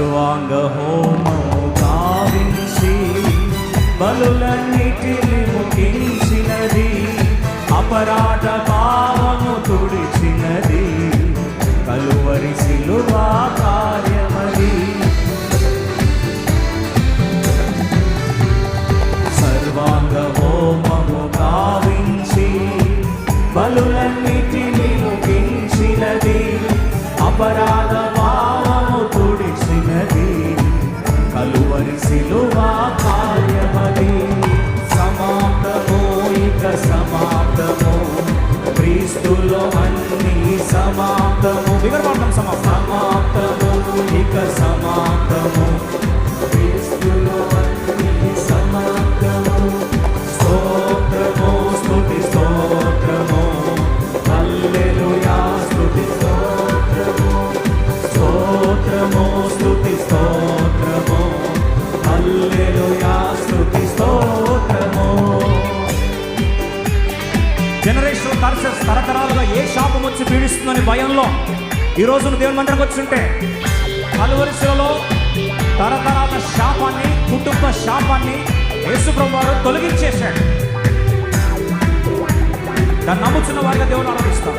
సర్వాంగ హోమము కావించి బలులన్నిటి ముఖించినది అపరాధ భావము తుడిచినది కలువరి సిలువా కార్యమది. సర్వాంగ హోమము కావించి బలులన్నీ సమాప్తము. క్రీస్తులో అన్ని సమాప్తము. వివరపడతాం సమాప్తము ఇక సమాప్తము. క్రీస్తులో అన్ని సమాప్తము. స్తోత్రము స్తుతి స్తోత్రము. హల్లెలూయా స్తుతి స్తోత్రము. స్తోత్రము స్తుతి స్తోత్రము. జనరేషన్ తరచ తరతరాలుగా ఏ శాపం వచ్చి పీడిస్తుందని భయంలో ఈ రోజు దేవుని మందిరకు వచ్చుంటే కలువరిశిలలో తరతరాల శాపాన్ని కుటుంబ శాపాన్ని యేసుప్రభు వారు తొలగించేశాడు దాన్ని నమ్ముచున్న వారిగా దేవుని ఆరాధిస్తాం.